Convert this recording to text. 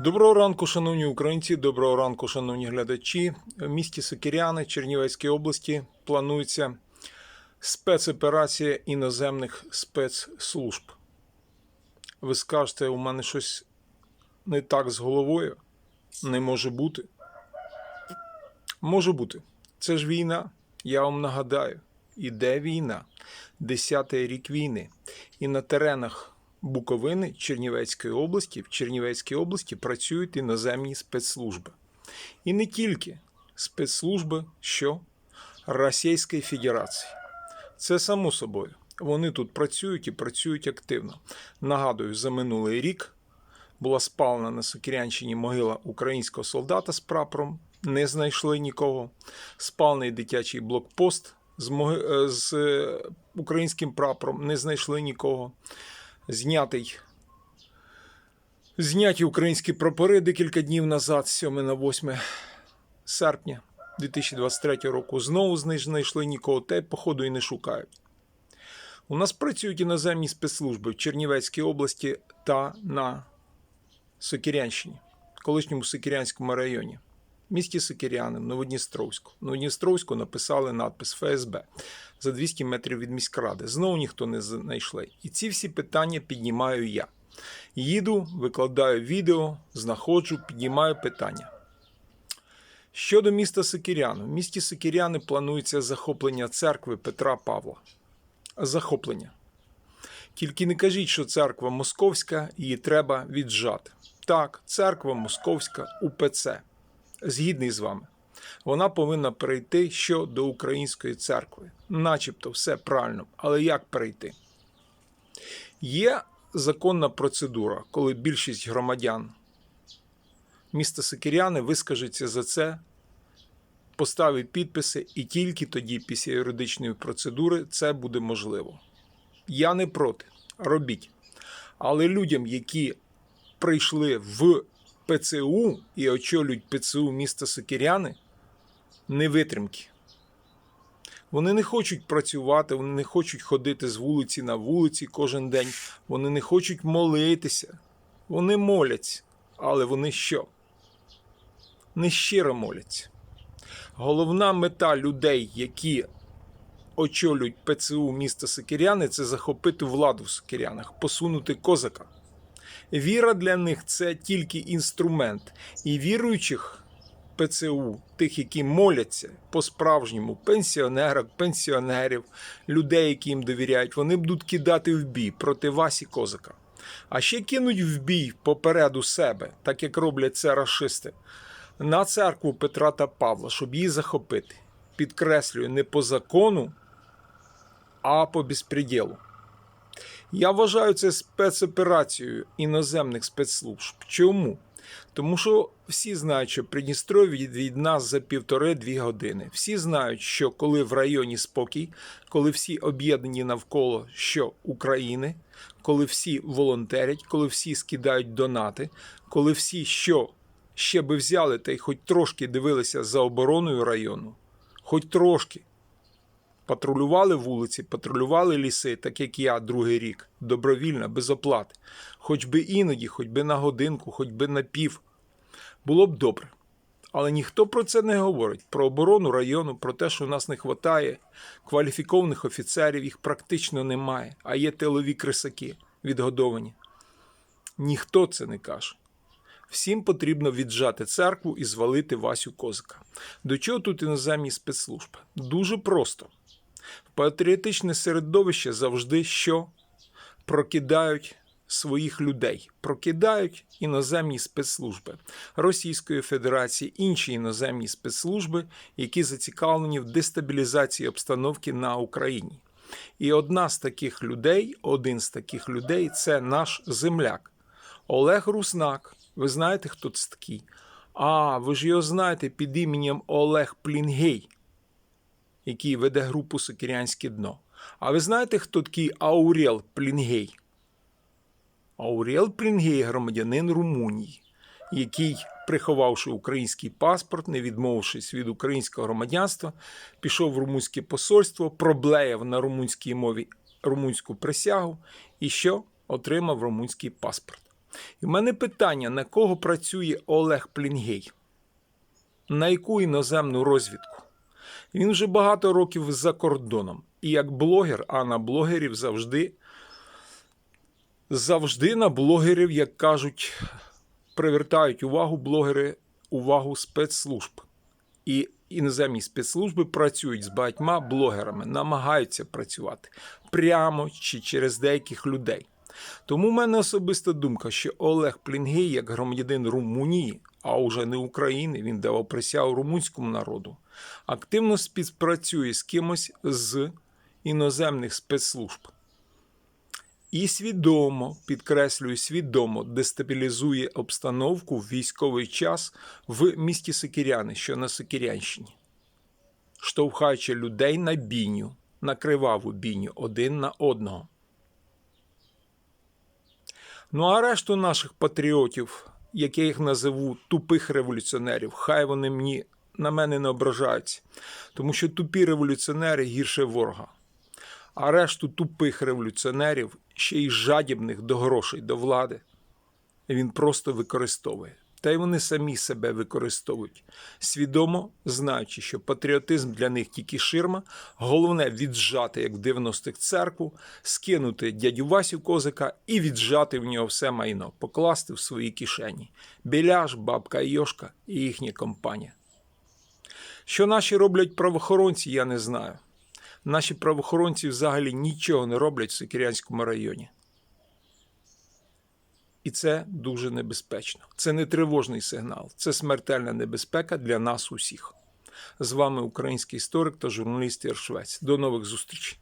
Доброго ранку, шановні українці, доброго ранку, шановні глядачі. В місті Сокиряни Чернівецької області планується спецоперація іноземних спецслужб. Ви скажете, у мене щось не так з головою? Не може бути. Може бути. Це ж війна. Я вам нагадаю. Іде війна. Десятий рік війни. І на теренах Буковини Чернівецької області, в Чернівецькій області працюють іноземні спецслужби. І не тільки спецслужби, що Російської Федерації. Це само собою. Вони тут працюють і працюють активно. Нагадую, за минулий рік була спалена на Сокирянщині могила українського солдата з прапором. Не знайшли нікого. Спалений дитячий блокпост з, моги... е, з е, українським прапором. Не знайшли нікого. Знятий. Зняті українські прапори декілька днів назад, з 7 на 8 серпня 2023 року. Знову знайшли нікого, й походу і не шукають. У нас працюють іноземні спецслужби в Чернівецькій області та на Сокирянщині, колишньому Сокирянському районі, в місті Сокиряни, в Новодністровську. Новодністровську написали надпис ФСБ за 200 метрів від міськради. Знову ніхто не знайшли. І ці всі питання піднімаю я. Їду, викладаю відео, знаходжу, піднімаю питання. Щодо міста Сокиряни. В місті Сокиряни планується захоплення церкви Петра Павла. Захоплення. Тільки не кажіть, що церква московська, її треба віджати. Так, церква московська УПЦ. Згідний з вами. Вона повинна перейти що до української церкви. Начебто все правильно. Але як перейти? Є законна процедура, коли більшість громадян міста Сикиряни вискажеться за це, поставить підписи, і тільки тоді, після юридичної процедури, це буде можливо. Я не проти. Робіть. Але людям, які прийшли в ПЦУ і очолюють ПЦУ міста Сокиряни, не витримки. Вони не хочуть працювати, вони не хочуть ходити з вулиці на вулиці кожен день, вони не хочуть молитися. Вони моляться, але вони що? Нещиро моляться. Головна мета людей, які очолюють ПЦУ міста Сокиряни, це захопити владу в Сокирянах, посунути козака. Віра для них це тільки інструмент. І віруючих ПЦУ, тих, які моляться по-справжньому, пенсіонерок, пенсіонерів, людей, які їм довіряють, вони будуть кидати в бій проти Васі Козака. А ще кинуть в бій попереду себе, так як роблять це рашисти, на церкву Петра та Павла, щоб її захопити. Підкреслюю, не по закону, а по безпреділу. Я вважаю це спецоперацією іноземних спецслужб. Чому? Тому що всі знають, що Придністров'я від нас за півтори-дві години. Всі знають, що коли в районі спокій, коли всі об'єднані навколо що України, коли всі волонтерять, коли всі скидають донати, коли всі що ще би взяли та й хоч трошки дивилися за обороною району, хоч трошки патрулювали вулиці, патрулювали ліси, так як я другий рік, добровільно, без оплати, хоч би іноді, хоч би на годинку, хоч би на пів. Було б добре. Але ніхто про це не говорить. Про оборону району, про те, що у нас не вистачає кваліфікованих офіцерів, їх практично немає, а є тилові крисаки відгодовані. Ніхто це не каже. Всім потрібно віджати церкву і звалити Васю Козика. До чого тут іноземні спецслужби? Дуже просто. Патріотичне середовище завжди що прокидають своїх людей, прокидають іноземні спецслужби Російської Федерації, інші іноземні спецслужби, які зацікавлені в дестабілізації обстановки на Україні. І одна з таких людей, один з таких людей це наш земляк Олег Руснак. Ви знаєте, хто це такий? А, ви ж його знаєте під іменем Олег Плінгей який веде групу Сокирянське дно. А ви знаєте, хто такий Аурел Плінгей? Аурел Плінгей громадянин Румунії, який, приховавши український паспорт, не відмовившись від українського громадянства, пішов в румунське посольство, проблеяв на румунській мові румунську присягу і що отримав румунський паспорт. І в мене питання: на кого працює Олег Плінгей? На яку іноземну розвідку? Він вже багато років за кордоном. І як блогер, а на блогерів завжди, завжди на блогерів, як кажуть, привертають увагу блогери, увагу спецслужб. І іноземні спецслужби працюють з багатьма блогерами, намагаються працювати прямо чи через деяких людей. Тому в мене особиста думка, що Олег Плінгей, як громадянин Румунії, а уже не України, він давав присягу румунському народу, активно співпрацює з кимось з іноземних спецслужб. І свідомо, підкреслюю, свідомо дестабілізує обстановку в військовий час в місті Сокиряни, що на Сокирянщині, штовхаючи людей на бійню, на криваву бійню один на одного. Ну а решту наших патріотів, як я їх називу тупих революціонерів, хай вони мені на мене не ображаються, тому що тупі революціонери гірше ворога. А решту тупих революціонерів, ще й жадібних до грошей, до влади, він просто використовує. Та й вони самі себе використовують, свідомо знаючи, що патріотизм для них тільки ширма, головне віджати, як в 90-х церкву, скинути дядю Васю Козика і віджати в нього все майно, покласти в свої кишені. Біляш, бабка Йошка і їхня компанія. Що наші роблять правоохоронці, я не знаю. Наші правоохоронці взагалі нічого не роблять в Сокирянському районі. І це дуже небезпечно. Це не тривожний сигнал, це смертельна небезпека для нас усіх. З вами український історик та журналіст Іршвець. До нових зустрічей.